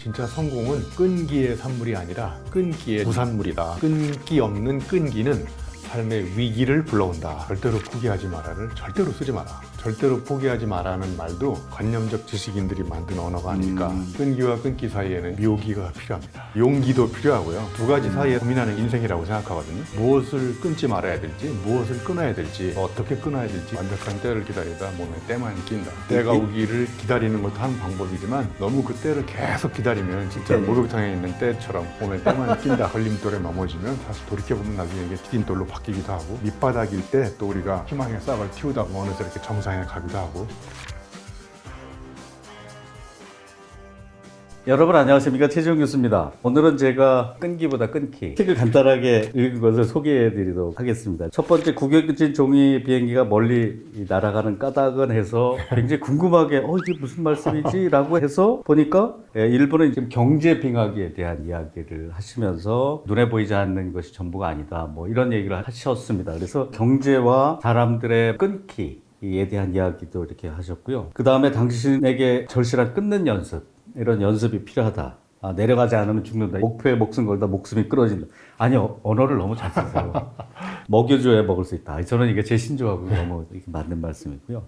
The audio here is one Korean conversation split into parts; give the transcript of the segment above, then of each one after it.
진짜 성공은 끈기의 산물이 아니라 끈기의 부산물이다. 끈기 없는 끈기는 삶의 위기를 불러온다. 절대로 포기하지 마라를 절대로 쓰지 마라. 절대로 포기하지 마라는 말도 관념적 지식인들이 만든 언어가 아닐까. 음. 끈기와 끈기 사이에는 묘기가 필요합니다. 용기도 필요하고요. 두 가지 사이에 고민하는 인생이라고 생각하거든요. 무엇을 끊지 말아야 될지, 무엇을 끊어야 될지, 어떻게 끊어야 될지 완벽한 때를 기다리다 몸에 때만 낀다. 때가 오기를 기다리는 것도 한 방법이지만 너무 그 때를 계속 기다리면 진짜 네. 목욕탕에 있는 때처럼 몸에 때만 낀다 걸림돌에 넘어지면 사실 돌이켜보면 나중에 이게 디딤돌로 바 뀌기도 하고 밑바닥일 때 또 우리가 희망의 싹을 틔우다 보면 어느새 이렇게 정상에 가기도 하고 여러분 안녕하십니까 최지용 교수입니다. 오늘은 제가 끈기보다 끊기 책을 간단하게 읽은 것을 소개해 드리도록 하겠습니다. 첫 번째 구겨진 종이 비행기가 멀리 날아가는 까닭은 해서 굉장히 궁금하게 어 이게 무슨 말씀이지? 라고 해서 보니까 예, 일본은 지금 경제 빙하기에 대한 이야기를 하시면서 눈에 보이지 않는 것이 전부가 아니다 뭐 이런 얘기를 하셨습니다. 그래서 경제와 사람들의 끊기 에 대한 이야기도 이렇게 하셨고요. 그 다음에 당신에게 절실한 끊는 연습, 이런 연습이 필요하다. 아, 내려가지 않으면 죽는다. 목표에 목숨 걸다 목숨이 끊어진다. 아니요, 언어를 너무 잘 쓰세요. 먹여줘야 먹을 수 있다. 저는 이게 제 신조하고 너무 맞는 말씀이고요.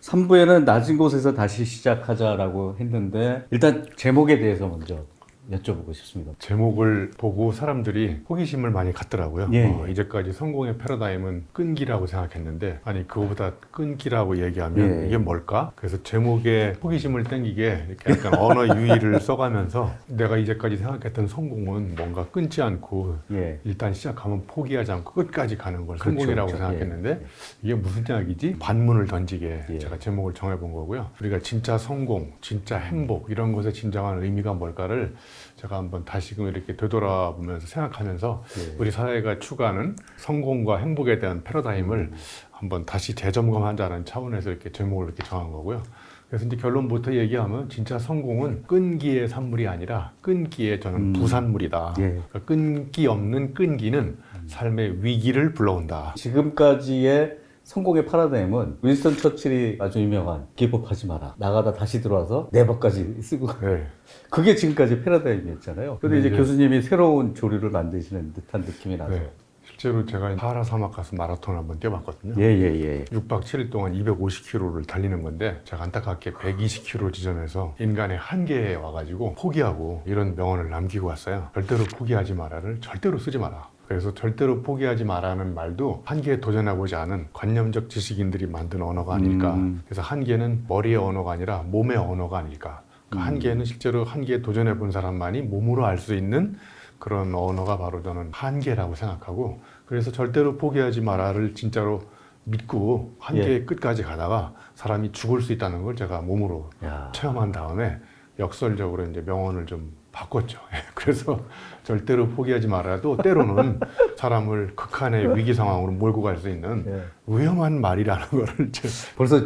3부에는 낮은 곳에서 다시 시작하자라고 했는데, 일단 제목에 대해서 먼저 여쭤보고 싶습니다. 제목을 보고 사람들이 호기심을 많이 갖더라고요. 예, 어, 예. 이제까지 성공의 패러다임은 끈기라고 생각했는데 아니 그거보다 끈기라고 얘기하면 예. 이게 뭘까? 그래서 제목에 호기심을 땡기게 이렇게 약간 언어 유희를 써가면서 내가 이제까지 생각했던 성공은 뭔가 끊지 않고 예. 일단 시작하면 포기하지 않고 끝까지 가는 걸 그렇죠, 성공이라고 그렇죠. 생각했는데 이게 무슨 이야기지? 반문을 던지게 예. 제가 제목을 정해본 거고요. 우리가 진짜 성공, 진짜 행복 이런 것의 진정한 의미가 뭘까를 제가 한번 다시금 이렇게 되돌아보면서 생각하면서 예. 우리 사회가 추구하는 성공과 행복에 대한 패러다임을 한번 다시 재점검하자는 차원에서 이렇게 제목을 이렇게 정한 거고요. 그래서 이제 결론부터 얘기하면 진짜 성공은 끈기의 산물이 아니라 끈기의 저는 음. 부산물이다. 예. 그러니까 끈기 없는 끈기는 삶의 위기를 불러온다. 지금까지의 성공의 파라다임은 윈스턴 처칠이 아주 유명한 기법하지 마라. 나가다 다시 들어와서 네 번까지 쓰고 네. 그게 지금까지 패러다임이었잖아요. 근데 이제 네. 교수님이 새로운 조류를 만드시는 듯한 느낌이 나죠. 네. 실제로 제가 사하라 사막 가서 마라톤 한번 뛰어봤거든요. 예, 예, 예. 6박 7일 동안 250km를 달리는 건데 제가 안타깝게 120km 지점에서 인간의 한계에 와가지고 포기하고 이런 명언을 남기고 왔어요. 절대로 포기하지 마라를 절대로 쓰지 마라. 그래서 절대로 포기하지 마라는 말도 한계에 도전해보지 않은 관념적 지식인들이 만든 언어가 아닐까. 음. 그래서 한계는 머리의 언어가 아니라 몸의 언어가 아닐까. 그 음. 한계는 실제로 한계에 도전해 본 사람만이 몸으로 알 수 있는 그런 언어가 바로 저는 한계라고 생각하고 그래서 절대로 포기하지 마라를 진짜로 믿고 한계의 끝까지 가다가 사람이 죽을 수 있다는 걸 제가 몸으로 야. 체험한 다음에 역설적으로 이제 명언을 좀 바꿨죠. 그래서 절대로 포기하지 말아도 때로는 사람을 극한의 위기 상황으로 몰고 갈 수 있는 예. 위험한 말이라는 거를 제 벌써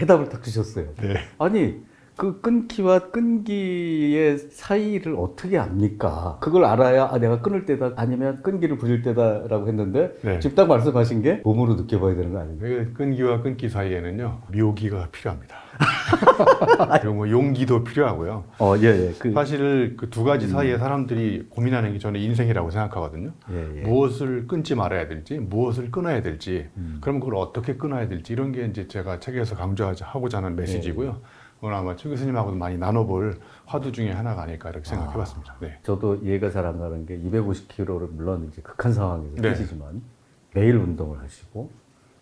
해답을 딱 주셨어요. 네. 아니, 그 끊기와 끈기의 사이를 어떻게 압니까? 그걸 알아야 아, 내가 끊을 때다 아니면 끈기를 부릴 때다라고 했는데 네. 지금 딱 말씀하신 게 몸으로 느껴봐야 되는 거 아닙니까? 그 끈기와 끊기 사이에는요 묘기가 필요합니다. 그리고 뭐 용기도 필요하고요. 어, 예, 예. 그, 사실 그 두 가지 사이에 사람들이 고민하는 게 저는 인생이라고 생각하거든요. 예, 예. 무엇을 끊지 말아야 될지, 무엇을 끊어야 될지, 음. 그럼 그걸 어떻게 끊어야 될지 이런 게 이제 제가 책에서 강조하고자 하는 메시지고요. 네. 오늘 아마 최 교수님하고도 많이 나눠볼 화두 중에 하나가 아닐까 이렇게 생각해봤습니다. 네. 저도 이해가 잘 안 가는 게 250km를 물론 이제 극한 상황에서 네. 뛰시지만 매일 운동을 하시고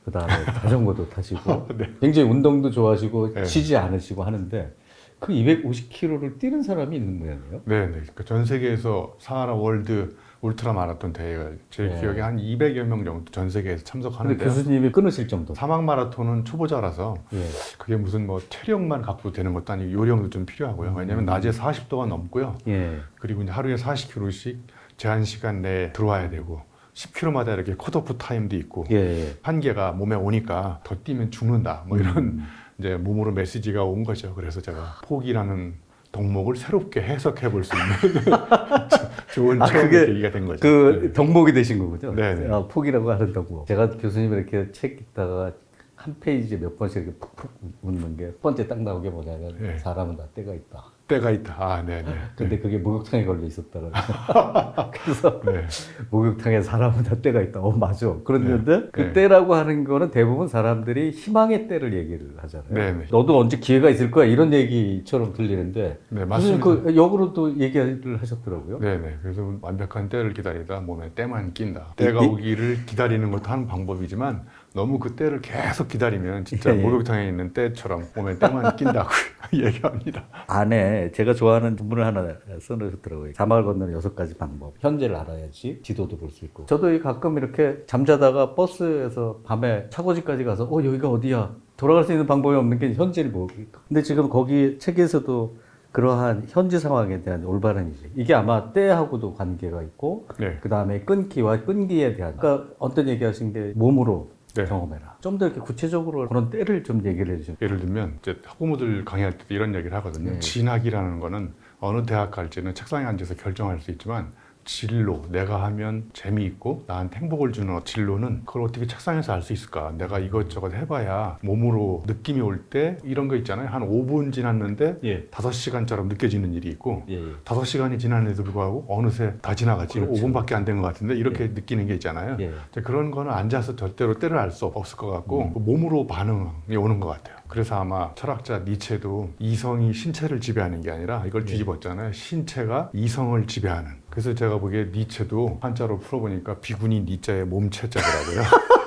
그 다음에 자전거도 타시고 네. 굉장히 운동도 좋아하시고 네. 쉬지 않으시고 하는데 그 250km를 뛰는 사람이 있는 모양이에요. 네, 네. 그전 세계에서 사하라 월드 울트라 마라톤 대회가 제 네. 기억에 한 200여 명 정도 전 세계에서 참석하는데 교수님이 끊으실 정도. 사막 마라톤은 초보자라서 예. 그게 무슨 뭐 체력만 갖고 되는 것도 아니고 요령도 좀 필요하고요. 왜냐하면 낮에 40도가 넘고요. 예. 그리고 이제 하루에 40km씩 제한 시간 내에 들어와야 되고 10km마다 이렇게 컷오프 타임도 있고 예. 예. 한계가 몸에 오니까 더 뛰면 죽는다. 뭐 이런 음. 이제 몸으로 메시지가 온 거죠. 그래서 제가 포기라는 덕목을 새롭게 해석해 볼 수 있는 좋은 아, 그게 계기가 된 거죠. 그 네. 덕목이 되신 거군요. 네, 네. 아, 포기라고 하는 덕목. 제가 교수님 이렇게 책 읽다가 한 페이지에 몇 번씩 이렇게 푹푹 웃는 게 첫 번째 딱 나오게 뭐냐면 예. 사람은 다 때가 있다. 때가 있다. 아, 네, 네. 근데 그게 목욕탕에 걸려 있었더라고요. 그래서 네. 목욕탕에 사람은 다 때가 있다. 어, 맞아. 그런데 그 네. 때라고 하는 거는 대부분 사람들이 희망의 때를 얘기를 하잖아요. 네, 네. 너도 언제 기회가 있을 거야. 이런 얘기처럼 들리는데. 네, 맞습니다. 그 역으로 또 얘기를 하셨더라고요. 네네. 그래서 완벽한 때를 기다리다 몸에 때만 낀다. 때가 이- 오기를 기다리는 것도 한 방법이지만 너무 그 때를 계속 기다리면 진짜 예, 예. 목욕탕에 있는 때처럼 몸에 때만 낀다고 얘기합니다. 안에 제가 좋아하는 문을 하나 써놓으셨더라고요. 자막을 건너는 여섯 가지 방법. 현재를 알아야지 지도도 볼 수 있고. 저도 이 가끔 이렇게 잠자다가 버스에서 밤에 차고지까지 가서 어 여기가 어디야? 돌아갈 수 있는 방법이 없는 게 현재를 모르니까. 근데 지금 거기 책에서도 그러한 현재 상황에 대한 올바른 인식. 이게 아마 때하고도 관계가 있고 네. 그 다음에 끊기와 끈기에 대한. 아까 어떤 얘기하신 게 몸으로 네. 경험해라. 좀 더 이렇게 구체적으로 그런 때를 좀 얘기를 해주세요. 예를 들면 이제 학부모들 강의할 때도 이런 얘기를 하거든요. 네. 진학이라는 거는 어느 대학 갈지는 책상에 앉아서 결정할 수 있지만 진로 내가 하면 재미있고 나한테 행복을 주는 진로는 그걸 어떻게 책상에서 알 수 있을까 내가 이것저것 해봐야 몸으로 느낌이 올 때 이런 거 있잖아요 한 5분 지났는데 예. 5시간처럼 느껴지는 일이 있고 예, 예. 다섯 시간이 지났는데도 불구하고 어느새 다 지나갔지 그렇죠. 5분밖에 안 된 것 같은데 이렇게 느끼는 게 있잖아요 예. 그런 거는 앉아서 절대로 때를 알 수 없을 것 같고 그 몸으로 반응이 오는 것 같아요 그래서 아마 철학자 니체도 이성이 신체를 지배하는 게 아니라 이걸 뒤집었잖아요. 신체가 이성을 지배하는. 그래서 제가 보기에 니체도 한자로 풀어보니까 비구니 니자의 몸체자더라고요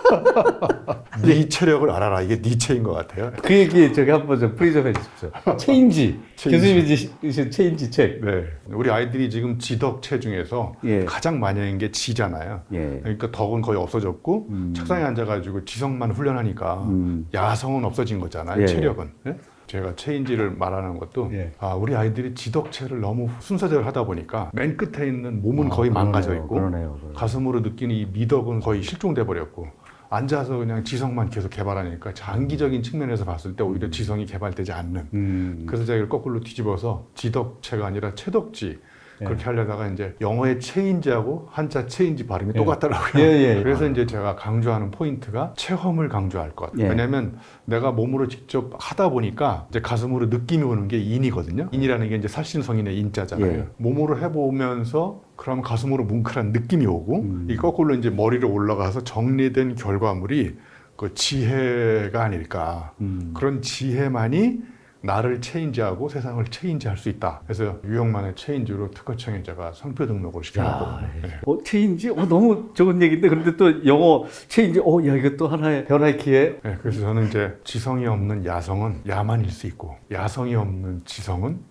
니 체력을 알아라 이게 니체인 것 같아요 그 얘기 저기 한번 좀 프리 좀 해주십시오. 체인지. 체인지. 교수님이 지신 체인지 책. 네 우리 아이들이 지금 지덕체 중에서 예. 가장 많이 하는 게 지잖아요 예. 그러니까 덕은 거의 없어졌고 음. 책상에 앉아가지고 지성만 훈련하니까 음. 야성은 없어진 거잖아요. 예. 체력은. 예? 제가 체인지를 말하는 것도 예. 아, 우리 아이들이 지덕체를 너무 순서대로 하다 보니까 맨 끝에 있는 몸은 아, 거의 그러네요. 망가져 있고 그러네요. 그러네요. 가슴으로 느끼는 이 미덕은 거의 실종돼 버렸고 앉아서 그냥 지성만 계속 개발하니까 장기적인 측면에서 봤을 때 오히려 지성이 개발되지 않는 음. 그래서 제가 이걸 거꾸로 뒤집어서 지덕체가 아니라 체덕지 예. 그렇게 하려다가 이제 영어의 체인지하고 한자 체인지 발음이 예. 똑같더라고요. 예, 예. 그래서 이제 제가 강조하는 포인트가 체험을 강조할 것. 예. 왜냐하면 내가 몸으로 직접 하다 보니까 이제 가슴으로 느낌이 오는 게 인이거든요. 인이라는 게 이제 살신성인의 인자잖아요. 예. 몸으로 해보면서 그럼 가슴으로 뭉클한 느낌이 오고 음. 이 거꾸로 이제 머리로 올라가서 정리된 결과물이 그 지혜가 아닐까. 음. 그런 지혜만이 나를 체인지하고 세상을 체인지할 수 있다. 그래서 유형만의 체인지로 특허청에 제가 상표 등록을 야, 시켜놨거든요. 네. 어, 체인지? 어, 너무 좋은 얘기인데, 그런데 또 영어 체인지, 어, 야, 이거 또 하나의 변화의 기회? 네, 그래서 저는 이제 지성이 없는 야성은 야만일 수 있고 야성이 없는 지성은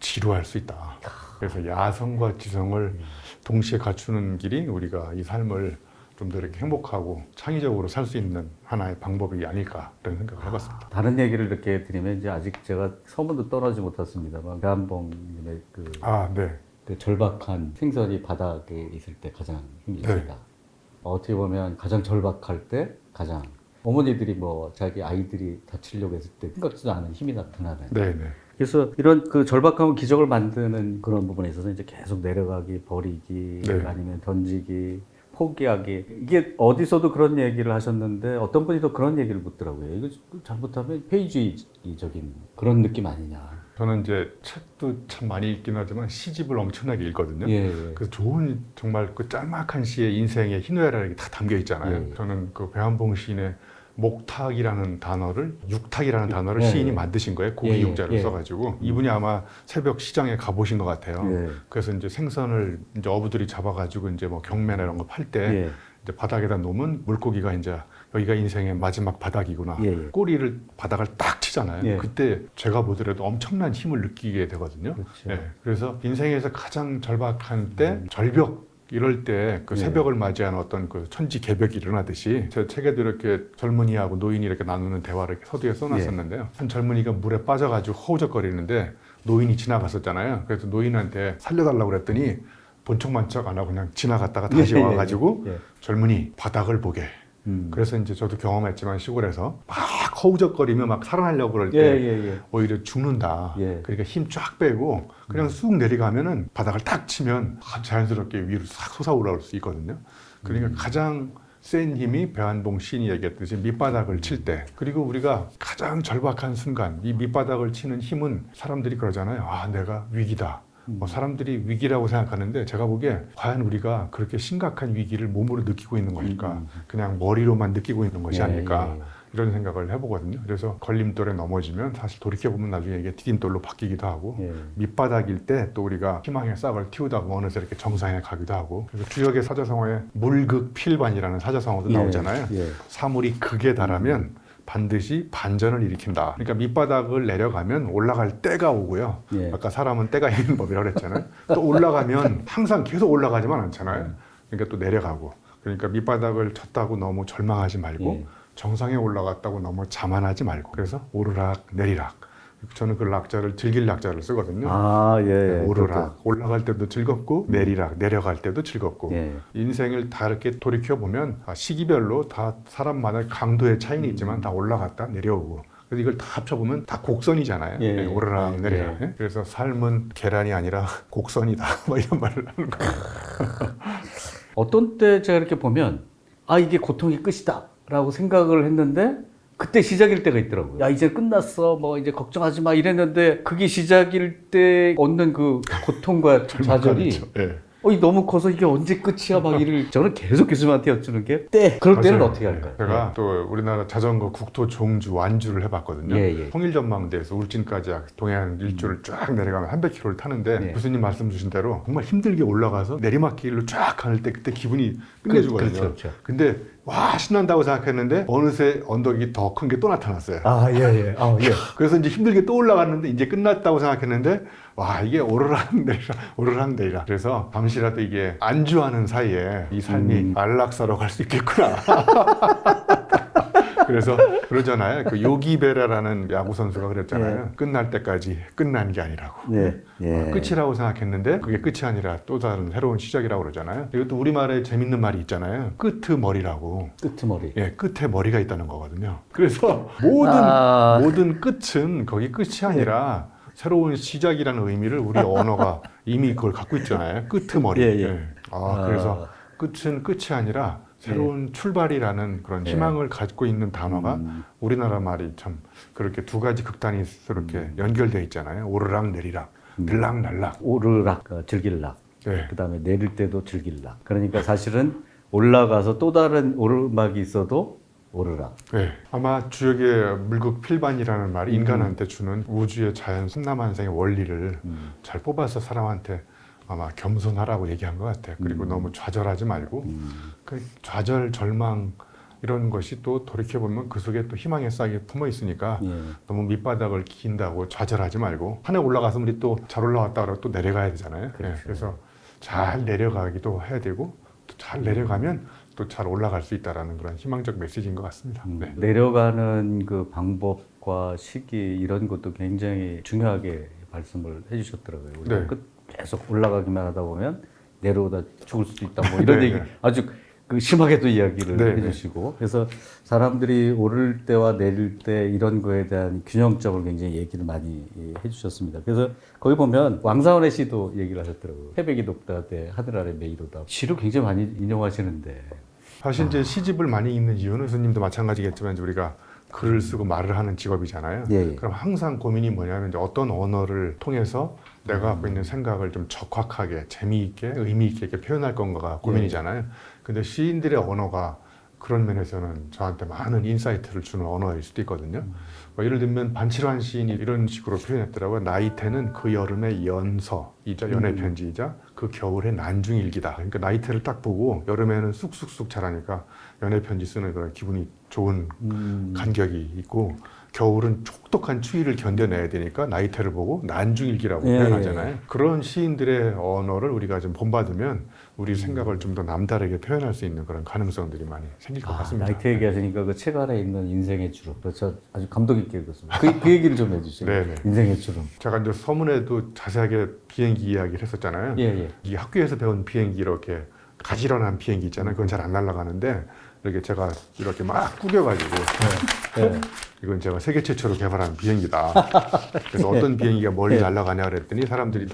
지루할 수 있다. 그래서 야성과 지성을 동시에 갖추는 길이 우리가 이 삶을 좀 더 이렇게 행복하고 창의적으로 살 수 있는 하나의 방법이 아닐까 그런 생각을 해봤습니다. 다른 얘기를 이렇게 드리면, 이제 아직 제가 소문도 떠나지 못했습니다만, 배한봉님의 그, 아, 네. 그 절박한 생선이 바닥에 있을 때 가장 힘이 네. 세다. 어떻게 보면 가장 절박할 때 가장 어머니들이 뭐 자기 아이들이 다치려고 했을 때 생각지도 않은 힘이 나타나는. 네, 네. 그래서 이런 그 절박함은 기적을 만드는 그런 부분에 있어서 이제 계속 내려가기, 버리기, 네. 아니면 던지기, 포기하기. 이게 어디서도 그런 얘기를 하셨는데 어떤 분이 또 그런 얘기를 묻더라고요. 이거 잘못하면 페이지적인 그런 느낌 아니냐. 저는 이제 책도 참 많이 읽긴 하지만 시집을 엄청나게 읽거든요. 예, 예. 그래서 좋은 정말 그 짤막한 시의 인생의 희노애락이 다 담겨 있잖아요. 예. 저는 그 배한봉 시인의 목탁이라는 단어를 육탁이라는 단어를 예, 시인이 예. 만드신 거예요. 예, 고기 예, 육자로 예. 써가지고 이분이 아마 새벽 시장에 가보신 것 같아요. 예. 그래서 이제 생선을 이제 어부들이 잡아가지고 이제 뭐 경매나 이런 거 팔때 예. 이제 바닥에다 놓으면 물고기가 이제 여기가 인생의 마지막 바닥이구나. 예, 예. 꼬리를 바닥을 딱 치잖아요. 예. 그때 제가 보더라도 엄청난 힘을 느끼게 되거든요. 그렇죠. 예, 그래서 인생에서 가장 절박한 때 절벽 이럴 때그 예. 새벽을 맞이하는 어떤 그 천지 개벽이 일어나듯이 제 책에도 이렇게 젊은이하고 노인이 이렇게 나누는 대화를 이렇게 서두에 써놨었는데요. 예. 한 젊은이가 물에 빠져가지고 허우적거리는데 노인이 지나갔었잖아요. 그래서 노인한테 살려달라고 그랬더니 본척만척 안 하고 그냥 지나갔다가 다시 예, 예, 와가지고 예. 젊은이 바닥을 보게. 음. 그래서 이제 저도 경험했지만 시골에서 막 허우적거리며 막 살아나려고 그럴 때 예, 예, 예. 오히려 죽는다. 예. 그러니까 힘 쫙 빼고 그냥 쑥 내려가면은 바닥을 딱 치면 자연스럽게 위로 싹 솟아올라올 수 있거든요. 그러니까 가장 센 힘이 배한봉 시인이 얘기했듯이 밑바닥을 칠 때 그리고 우리가 가장 절박한 순간 이 밑바닥을 치는 힘은 사람들이 그러잖아요. 아 내가 위기다. 뭐 사람들이 위기라고 생각하는데 제가 보기에 과연 우리가 그렇게 심각한 위기를 몸으로 느끼고 있는 것일까? 그냥 머리로만 느끼고 있는 것이 예, 아닐까? 예, 예. 이런 생각을 해보거든요. 그래서 걸림돌에 넘어지면 사실 돌이켜보면 나중에 이게 디딤돌로 바뀌기도 하고 예. 밑바닥일 때 또 우리가 희망의 싹을 틔우다가 어느새 이렇게 정상에 가기도 하고 그래서 주역의 사자성어에 물극 필반이라는 사자성어도 나오잖아요. 예, 예. 사물이 극에 달하면 반드시 반전을 일으킨다. 그러니까 밑바닥을 내려가면 올라갈 때가 오고요. 예. 아까 사람은 때가 있는 법이라고 그랬잖아요. 또 올라가면 항상 계속 올라가지만 않잖아요. 그러니까 또 내려가고. 그러니까 밑바닥을 쳤다고 너무 절망하지 말고 예. 정상에 올라갔다고 너무 자만하지 말고 그래서 오르락 내리락. 저는 그 락자를 즐길 락자를 쓰거든요. 아, 예. 예. 오르락 올라갈 때도 즐겁고 내리락 내려갈 때도 즐겁고 예. 인생을 다 이렇게 돌이켜 보면 아, 시기별로 다 사람마다 강도의 차이는 있지만 다 올라갔다 내려오고 그래서 이걸 다 합쳐보면 다 곡선이잖아요. 예, 네, 오르락 예, 내리락. 예? 그래서 삶은 계란이 아니라 곡선이다. 뭐 이런 말을 하는 거예요. 어떤 때 제가 이렇게 보면 아 이게 고통의 끝이다라고 생각을 했는데 그때 시작일 때가 있더라고요. 야 이제 끝났어, 뭐 이제 걱정하지 마 이랬는데 그게 시작일 때 얻는 그 고통과 좌절이 예. 어, 이 너무 커서 이게 언제 끝이야 막 이를 저는 계속 교수님한테 여쭈는 게 때. 그럴 때는 맞아요. 어떻게 할까요? 네. 제가 또 우리나라 자전거 국토 종주 완주를 해봤거든요. 예, 예. 통일전망대에서 울진까지 동해안 일주를 쫙 내려가면 300km를 타는데 예. 교수님 말씀 주신 대로 정말 힘들게 올라가서 내리막길로 쫙 가는 때 그때 기분이 끝내주거든요. 그렇죠, 그렇죠. 근데 와 신난다고 생각했는데 어느새 언덕이 더 큰 게 또 나타났어요. 아, 예, 예. 아, 예. 그래서 이제 힘들게 또 올라갔는데 이제 끝났다고 생각했는데 와 이게 오르락 내리락 오르락 내리락 그래서 잠시라도 이게 안주하는 사이에 이 삶이 음. 안락사로 갈 수 있겠구나 그래서 그러잖아요 그 요기베라라는 야구 선수가 그랬잖아요 끝날 때까지 끝난 게 아니라고 네. 예. 끝이라고 생각했는데 그게 끝이 아니라 또 다른 새로운 시작이라고 그러잖아요 이것도 우리말에 재밌는 말이 있잖아요 끄트머리라고 끄트머리. 예, 끝에 머리가 있다는 거거든요. 그래서 모든 아. 모든 끝은 거기 끝이 아니라 새로운 시작이라는 의미를 우리 언어가 이미 그걸 갖고 있잖아요. 끄트머리. 예, 예. 아, 아. 그래서 끝은 끝이 아니라 새로운 출발이라는 그런 예. 희망을 갖고 있는 단어가 음. 우리나라 말이 참 그렇게 두 가지 극단이 이렇게 음. 연결돼 있잖아요. 오르락 내리락, 들락날락. 오르락, 어, 즐길락. 네. 그다음에 내릴 때도 즐길락. 그러니까 사실은 올라가서 또 다른 오르막이 있어도 오르락. 네. 아마 주역의 물극 필반이라는 음. 말이 인간한테 주는 우주의 자연 삼남한생의 원리를 음. 잘 뽑아서 사람한테 아마 겸손하라고 얘기한 것 같아요. 그리고 음. 너무 좌절하지 말고 그 좌절, 절망 이런 것이 또 돌이켜 보면 그 속에 또 희망의 싹이 품어 있으니까 예. 너무 밑바닥을 긴다고 좌절하지 말고 산에 올라가서 우리 또 잘 올라왔다 그러고 또 내려가야 되잖아요. 그렇죠. 예, 그래서 잘 내려가기도 해야 되고 또 잘 내려가면 또 잘 올라갈 수 있다라는 그런 희망적 메시지인 것 같습니다. 음, 네. 내려가는 그 방법과 시기 이런 것도 굉장히 중요하게 말씀을 해주셨더라고요. 우리가 네. 끝 계속 올라가기만 하다 보면 내려오다 죽을 수도 있다. 뭐 이런 네, 얘기 네. 아주 그 심하게도 이야기를 네, 해주시고 그래서 사람들이 오를 때와 내릴 때 이런 거에 대한 균형점을 굉장히 얘기를 많이 예, 해주셨습니다. 그래서 거기 보면 왕사원의 시도 얘기를 하셨더라고요. 태백이 높다 때 하늘 아래 메이로다. 시를 굉장히 많이 인용하시는데 사실 이제 시집을 많이 읽는 이유는 스님도 마찬가지겠지만 이제 우리가 글을 쓰고 말을 하는 직업이잖아요. 예, 예. 그럼 항상 고민이 뭐냐면 이제 어떤 언어를 통해서 내가 갖고 있는 생각을 좀 적확하게 재미있게 의미 있게 이렇게 표현할 건가가 고민이잖아요. 근데 시인들의 언어가 그런 면에서는 저한테 많은 인사이트를 주는 언어일 수도 있거든요. 뭐 예를 들면 반칠환 시인이 이런 식으로 표현했더라고요. 나이테는 그 여름의 연서이자 연애 편지이자 그 겨울의 난중일기다. 그러니까 나이테를 딱 보고 여름에는 쑥쑥쑥 자라니까 연애 편지 쓰는 그런 기분이 좋은 음, 간격이 있고 겨울은 촉독한 추위를 견뎌내야 되니까 나이테를 보고 난중일기라고 예, 표현하잖아요. 그런 시인들의 언어를 우리가 좀 본받으면 우리 생각을 좀 더 남다르게 표현할 수 있는 그런 가능성들이 많이 생길 것 아, 같습니다. 나이트 얘기하시니까 그책 안에 있는 인생의 주름. 그래서 아주 감동 있게 읽었습니다. 그, 그 얘기를 좀 해주세요. 네네. 인생의 주름. 제가 이제 서문에도 자세하게 비행기 이야기를 했었잖아요. 예, 예. 이 학교에서 배운 비행기 이렇게 가지런한 비행기 있잖아요. 그건 잘 안 날아가는데 이렇게 제가 이렇게 막 구겨가지고 예. 이건 제가 세계 최초로 개발한 비행기다. 그래서 어떤 비행기가 멀리 예. 날아가냐 그랬더니 사람들이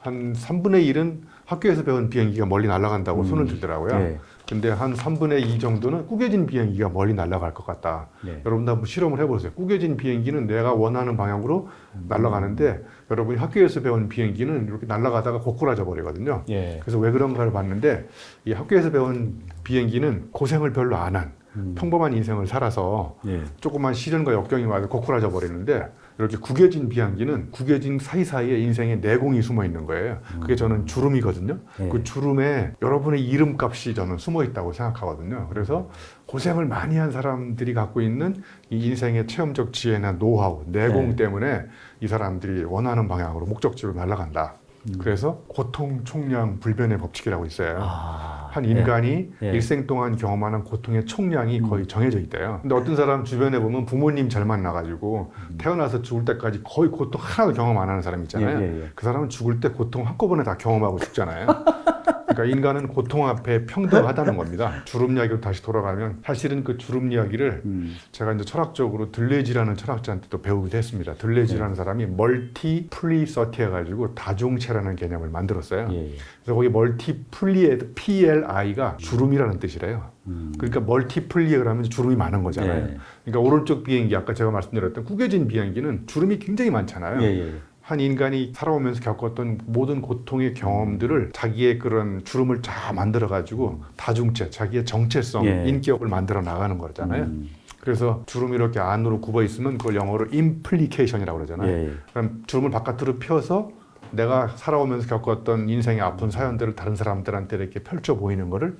한 3분의 1은 학교에서 배운 비행기가 멀리 날아간다고 손을 들더라고요. 예. 근데 한 3분의 2 정도는 구겨진 비행기가 멀리 날아갈 것 같다. 네. 여러분도 한번 실험을 해보세요. 구겨진 비행기는 내가 원하는 방향으로 날아가는데 여러분이 학교에서 배운 비행기는 이렇게 날아가다가 고꾸라져 버리거든요. 예. 그래서 왜 그런가를 봤는데 이 학교에서 배운 비행기는 고생을 별로 안 한 평범한 인생을 살아서 예. 조그만 시련과 역경이 와서 고꾸라져 버리는데 이렇게 구겨진 비행기는 구겨진 사이사이에 인생의 내공이 숨어 있는 거예요. 그게 저는 주름이거든요. 네. 그 주름에 여러분의 이름값이 저는 숨어 있다고 생각하거든요. 그래서 고생을 많이 한 사람들이 갖고 있는 이 인생의 체험적 지혜나 노하우, 내공 네. 때문에 이 사람들이 원하는 방향으로 목적지로 날아간다. 그래서 고통 총량 불변의 법칙이라고 있어요. 아, 한 인간이 예. 음. 일생 동안 경험하는 고통의 총량이 거의 정해져 있대요. 근데 어떤 사람 주변에 보면 부모님 잘 만나가지고 태어나서 죽을 때까지 거의 고통 하나도 경험 안 하는 사람 있잖아요. 예, 예, 예. 그 사람은 죽을 때 고통 한꺼번에 다 경험하고 죽잖아요. 그러니까 인간은 고통 앞에 평등하다는 겁니다. 주름 이야기로 다시 돌아가면 사실은 그 주름 이야기를 음. 제가 이제 철학적으로 들레지라는 철학자한테도 배우기도 했습니다. 들레지라는 네. 사람이 멀티 플리 서티 해가지고 다중체라는 개념을 만들었어요. 예. 예. 그래서 거기 멀티 플리에 PLI가 주름이라는 뜻이래요. 음. 그러니까 멀티플리에 그러면 주름이 많은 거잖아요. 예. 그러니까 오른쪽 비행기 아까 제가 말씀드렸던 구겨진 비행기는 주름이 굉장히 많잖아요. 예, 예. 한 인간이 살아오면서 겪었던 모든 고통의 경험들을 자기의 그런 주름을 다 만들어 가지고 다중체, 자기의 정체성, 예. 인격을 만들어 나가는 거잖아요. 음. 그래서 주름이 이렇게 안으로 굽어 있으면 그걸 영어로 임플리케이션이라고 그러잖아요. 예, 예. 그럼 주름을 바깥으로 펴서 내가 살아오면서 겪었던 인생의 아픈 사연들을 다른 사람들한테 이렇게 펼쳐 보이는 거를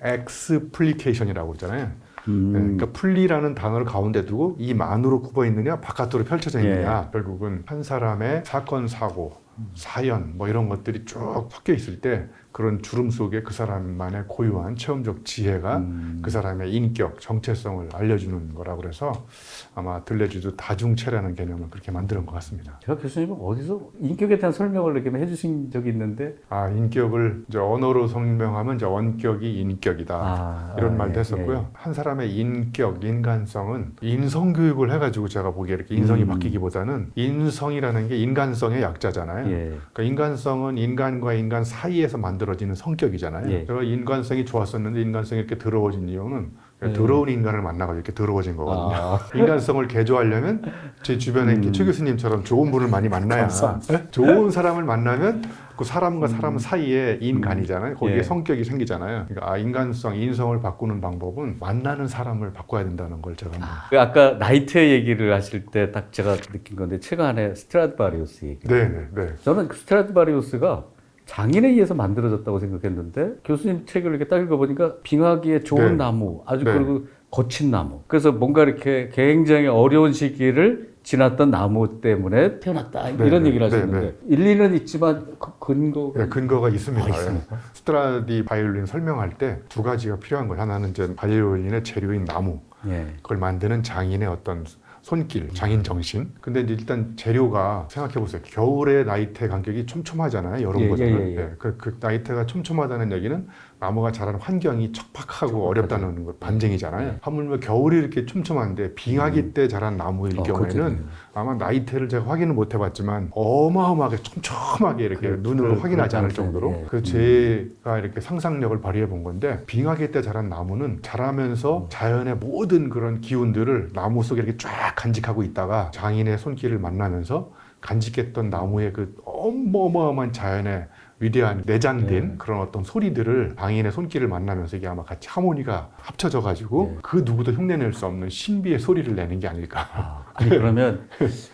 엑스플리케이션이라고 그러잖아요. 음. 네, 그러니까 풀리라는 단어를 가운데 두고 이 안으로 굽어 있느냐 바깥으로 펼쳐져 예. 있느냐 결국은 한 사람의 사건 사고 사연 뭐 이런 것들이 쭉 섞여 있을 때 그런 주름 속에 그 사람만의 고유한 체험적 지혜가 음. 그 사람의 인격 정체성을 알려주는 거라고 그래서 아마 들레주도 다중체라는 개념을 그렇게 만드는 것 같습니다. 제가 교수님은 어디서 인격에 대한 설명을 이렇게 해주신 적이 있는데 아 인격을 이제 언어로 설명하면 이제 원격이 인격이다. 아, 이런 아, 말도 예, 했었고요. 예. 한 사람의 인격, 인간성은 인성 교육을 해가지고 제가 보기에 이렇게 인성이 음. 바뀌기보다는 인성이라는 게 인간성의 약자잖아요. 예. 그러니까 인간성은 인간과 인간 사이에서 만들 어지는 성격이잖아요. 예. 제가 인간성이 좋았었는데 인간성이 이렇게 더러워진 이유는 예. 더러운 인간을 만나가지고 이렇게 더러워진 거거든요. 아, 인간성을 개조하려면 제 주변에 음. 최 교수님처럼 좋은 분을 많이 만나야 감사합니다. 좋은 사람을 만나면 그 사람과 사람 사이에 인간이잖아요. 거기에 음. 예. 성격이 생기잖아요. 그러니까 아, 인간성, 인성을 바꾸는 방법은 만나는 사람을 바꿔야 된다는 걸 제가 한번 그 아까 나이트 얘기를 하실 때 딱 제가 느낀 건데 최근에 스트라드바리우스 얘기. 네, 네, 네. 저는 그 스트라드바리우스가 장인에 의해서 만들어졌다고 생각했는데 교수님 책을 이렇게 딱 읽어보니까 빙하기에 좋은 네. 나무 아주 네. 그리고 거친 나무 그래서 뭔가 이렇게 굉장히 어려운 시기를 지났던 나무 때문에 태어났다 네, 이런 네, 얘기를 네, 하셨는데 일리는 있지만 그 근거가 네, 근거가 있습니다. 아, 있습니까? 스트라디 바이올린 설명할 때 두 가지가 필요한 거예요. 하나는 이제 바이올린의 재료인 나무, 예. 그걸 만드는 장인의 어떤 손길, 장인 정신. 근데 이제 일단 재료가 생각해 보세요. 겨울에 나이테 간격이 촘촘하잖아요. 예, 여름보다는. 예, 예, 예. 그, 그 나이테가 촘촘하다는 얘기는 나무가 자라는 환경이 척박하고 어렵다는 거 반증이잖아요. 하물며 겨울이 이렇게 촘촘한데 빙하기 때 자란 나무일 어, 경우에는 그렇겠네요. 아마 나이테를 제가 확인을 못 해봤지만 어마어마하게 촘촘하게 이렇게 그- 눈으로 그- 확인하지 않을 그럴 정도로 예. 그 제가 이렇게 상상력을 발휘해 본 건데 빙하기 때 자란 나무는 음. 자라면서 자연의 모든 그런 기운들을 나무 속에 이렇게 쫙 간직하고 있다가 장인의 손길을 만나면서 간직했던 나무의 그 어마어마한 자연의 위대한 내장된 네. 그런 어떤 소리들을 장인의 손길을 만나면서 이게 아마 같이 하모니가 합쳐져 가지고 네. 그 누구도 흉내낼 수 없는 신비의 소리를 내는 게 아닐까. 아, 아니 그러면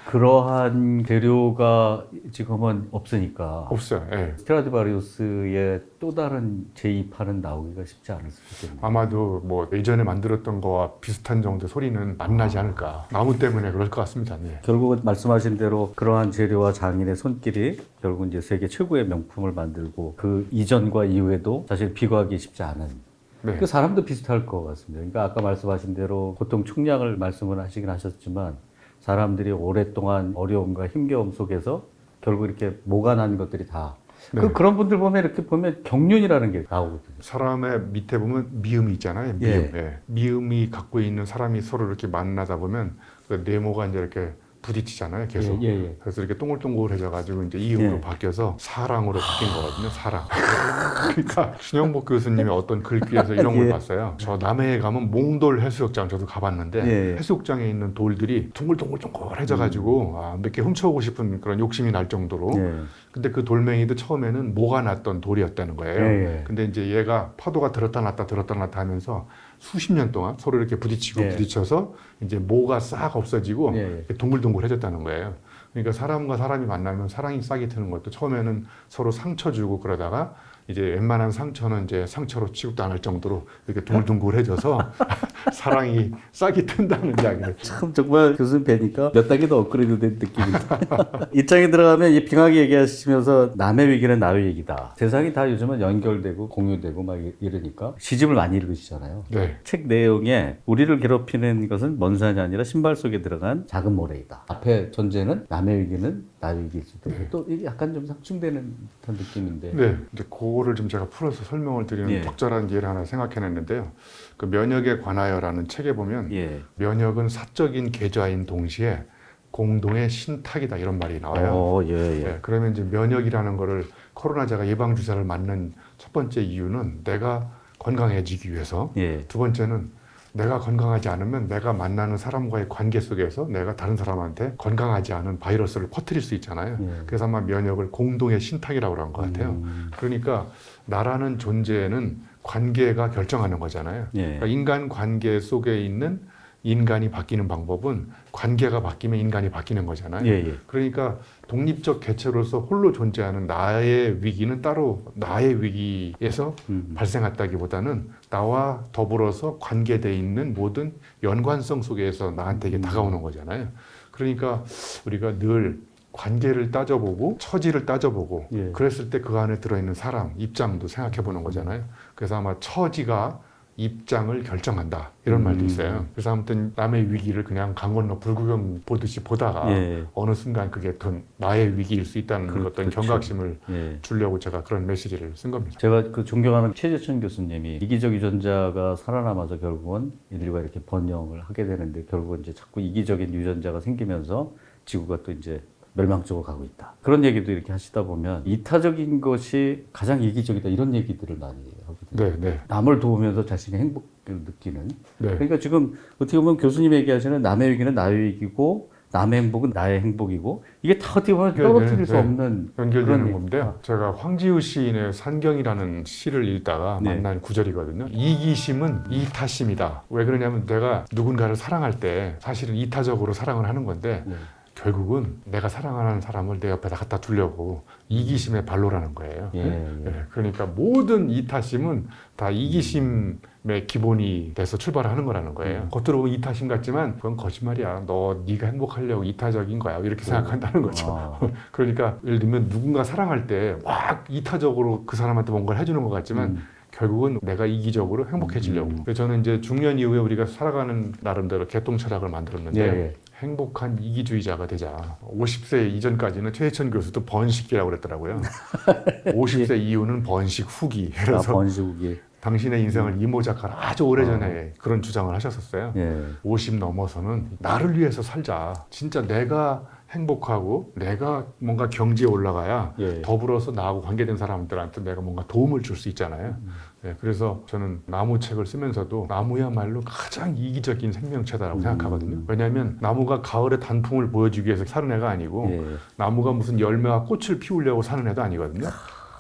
그러한 재료가 지금은 없으니까 없어요. 예. 스트라디바리우스의 또 다른 제2판은 나오기가 쉽지 않을 수 있겠네요. 아마도 뭐 예전에 만들었던 거와 비슷한 정도 소리는 만나지 않을까. 나무 때문에 그럴 것 같습니다. 네. 결국은 말씀하신 대로 그러한 재료와 장인의 손길이 결국 이제 세계 최고의 명품을 만들고 그 이전과 이후에도 사실 비교하기 쉽지 않은 네. 그 사람도 비슷할 것 같습니다. 그러니까 아까 말씀하신 대로 고통 충량을 말씀을 하시긴 하셨지만 사람들이 오랫동안 어려움과 힘겨움 속에서 결국 이렇게 모관한 것들이 다 네. 그, 그런 분들 보면 이렇게 보면 경륜이라는 게 나오거든요. 사람의 밑에 보면 미음이 있잖아요. 미음. 예. 예. 미음이 갖고 있는 사람이 서로 이렇게 만나다 보면 그 네모가 이제 이렇게 부딪히잖아요. 계속. 예, 예, 예. 그래서 이렇게 동글동글해져가지고 이제 이음으로 예. 바뀌어서 사랑으로 바뀐 거거든요. 사랑. 그러니까 준영복 교수님의 어떤 글귀에서 이런 걸 예. 봤어요. 저 남해에 가면 몽돌 해수욕장 저도 가봤는데 예. 해수욕장에 있는 돌들이 둥글둥글둥글해져가지고 아, 몇 개 훔쳐오고 싶은 그런 욕심이 날 정도로. 예. 근데 그 돌멩이도 처음에는 모가 났던 돌이었다는 거예요. 예, 예. 근데 이제 얘가 파도가 들었다 놨다 들었다 놨다 하면서 수십 년 동안 서로 이렇게 부딪히고 예. 부딪혀서 이제 모가 싹 없어지고 예, 예. 동글동글해졌다는 거예요. 그러니까 사람과 사람이 만나면 사랑이 싹이 트는 것도 처음에는 서로 상처 주고 그러다가 이제 웬만한 상처는 이제 상처로 취급도 안할 정도로 이렇게 동글동글해져서 사랑이 싹이 튼다는 이야기를 참 정말 교수님 뵈니까 몇 단계 더 업그레이드 된 느낌입니다. 이 장에 들어가면 이 빙하기 얘기하시면서 남의 위기는 나의 얘기다. 세상이 다 요즘은 연결되고 공유되고 막 이- 이러니까 시집을 많이 읽으시잖아요. 네. 책 내용에 우리를 괴롭히는 것은 먼 산이 아니라 신발 속에 들어간 작은 모래이다. 앞에 전제는 남의 위기는 위기일 수도 있고 또 이게 약간 좀 상충되는 듯한 느낌인데. 네, 이제 그거를 좀 제가 풀어서 설명을 드리는 예. 적절한 예를 하나 생각해냈는데요. 그 면역에 관하여라는 책에 보면 예. 면역은 사적인 계좌인 동시에 공동의 신탁이다 이런 말이 나와요. 어, 예, 예. 예, 그러면 이제 면역이라는 거를 코로나자가 예방 주사를 맞는 첫 번째 이유는 내가 건강해지기 위해서, 예. 두 번째는 내가 건강하지 않으면 내가 만나는 사람과의 관계 속에서 내가 다른 사람한테 건강하지 않은 바이러스를 퍼뜨릴 수 있잖아요. 예. 그래서 아마 면역을 공동의 신탁이라고 그런 것 같아요. 음, 그러니까 나라는 존재는 관계가 결정하는 거잖아요. 예. 그러니까 인간 관계 속에 있는 인간이 바뀌는 방법은 관계가 바뀌면 인간이 바뀌는 거잖아요. 예, 예. 그러니까 독립적 개체로서 홀로 존재하는 나의 위기는 따로 나의 위기에서 음. 발생했다기보다는 나와 더불어서 관계돼 있는 모든 연관성 속에서 나한테 이게 다가오는 거잖아요. 그러니까 우리가 늘 관계를 따져보고 처지를 따져보고 예. 그랬을 때 그 안에 들어있는 사람 입장도 생각해 보는 거잖아요. 그래서 아마 처지가 입장을 결정한다 이런 음. 말도 있어요. 그래서 아무튼 남의 위기를 그냥 강 건너 불구경 보듯이 보다가 예. 어느 순간 그게 더 나의 위기일 수 있다는 그- 어떤 그렇죠. 경각심을 예. 주려고 제가 그런 메시지를 쓴 겁니다. 제가 그 존경하는 최재천 교수님이 이기적 유전자가 살아남아서 결국은 인류가 이렇게 번영을 하게 되는데 결국은 이제 자꾸 이기적인 유전자가 생기면서 지구가 또 이제 멸망 쪽으로 가고 있다. 그런 얘기도 이렇게 하시다 보면 이타적인 것이 가장 이기적이다 이런 얘기들을 많이 하거든요. 네, 네, 남을 도우면서 자신의 행복을 느끼는. 네. 그러니까 지금 어떻게 보면 교수님 얘기하시는 남의 위기는 나의 위기고 남의 행복은 나의 행복이고 이게 다 어떻게 보면 네, 떨어뜨릴 네, 수 네. 없는 연결되는 건데요. 제가 황지우 시인의 산경이라는 시를 읽다가 네. 만난 구절이거든요. 이기심은 이타심이다. 왜 그러냐면 내가 누군가를 사랑할 때 사실은 이타적으로 사랑을 하는 건데 네. 결국은 내가 사랑하는 사람을 내 옆에다 갖다 두려고 이기심의 발로라는 거예요. 예, 예. 예, 그러니까 모든 이타심은 다 이기심의 기본이 돼서 출발하는 거라는 거예요. 음. 겉으로 보면 이타심 같지만 그건 거짓말이야. 너 네가 행복하려고 이타적인 거야. 이렇게 생각한다는 거죠. 아, 그러니까 예를 들면 누군가 사랑할 때 막 이타적으로 그 사람한테 뭔가를 해주는 것 같지만 음. 결국은 내가 이기적으로 행복해지려고. 음. 그래서 저는 이제 중년 이후에 우리가 살아가는 나름대로 개통 철학을 만들었는데 예, 예. 행복한 이기주의자가 되자. 50세 이전까지는 최혜천 교수도 번식기라고 그랬더라고요. 50세 이후는 번식 후기. 아, 그래서 번식국이. 당신의 인생을 이모 작가라 아주 오래전에 그런 주장을 하셨었어요. 예. 50 넘어서는 나를 위해서 살자. 진짜 내가 행복하고 내가 뭔가 경지에 올라가야 예. 더불어서 나하고 관계된 사람들한테 내가 뭔가 도움을 줄 수 있잖아요. 음. 예, 그래서 저는 나무 책을 쓰면서도 나무야말로 가장 이기적인 생명체다라고 음. 생각하거든요. 왜냐하면 나무가 가을에 단풍을 보여주기 위해서 사는 애가 아니고 예. 나무가 무슨 열매와 꽃을 피우려고 사는 애도 아니거든요.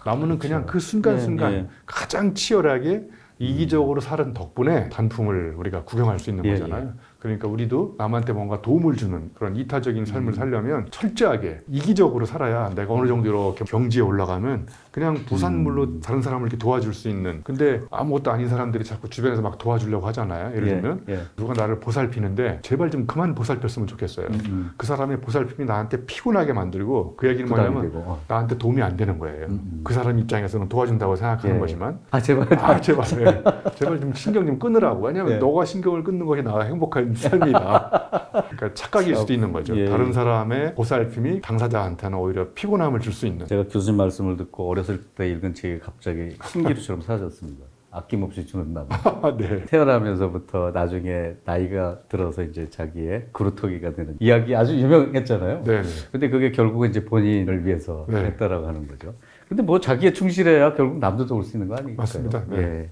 나무는 그냥 그 순간순간 예, 예. 가장 치열하게 이기적으로 사는 덕분에 단풍을 우리가 구경할 수 있는 예, 거잖아요. 그러니까 우리도 남한테 뭔가 도움을 주는 그런 이타적인 삶을 음. 살려면 철저하게 이기적으로 살아야 내가 어느 정도 이렇게 경지에 올라가면 그냥 부산물로 음. 다른 사람을 이렇게 도와줄 수 있는 근데 아무것도 아닌 사람들이 자꾸 주변에서 막 도와주려고 하잖아요. 예를 예, 들면 예. 누가 나를 보살피는데 제발 좀 그만 보살폈으면 좋겠어요. 음, 음. 그 사람의 보살핌이 나한테 피곤하게 만들고 그 얘기는 뭐냐면. 어. 나한테 도움이 안 되는 거예요. 음, 음. 그 사람 입장에서는 도와준다고 생각하는 예. 거지만 아 제발. 아 제발 예. 제발 좀 신경 좀 끊으라고 왜냐면 예. 너가 신경을 끊는 것이 나가 행복 한 삶이다. 그러니까 착각일 수도 있는 거죠. 예. 다른 사람의 보살핌이 당사자한테는 오히려 피곤함을 줄 수 있는. 제가 교수님 말씀을 듣고 어렸을 때 읽은 책이 갑자기 신기루처럼 사라졌습니다. 아낌없이 주는 나무. 아, 네. 태어나면서부터 나중에 나이가 들어서 이제 자기의 그루터기가 되는 이야기 아주 유명했잖아요. 네. 네. 근데 그게 결국은 이제 본인을 위해서 네. 했다라고 하는 거죠. 근데 뭐 자기에 충실해야 결국 남도 도울 수 있는 거 아니겠어요? 맞습니다. 네. 예.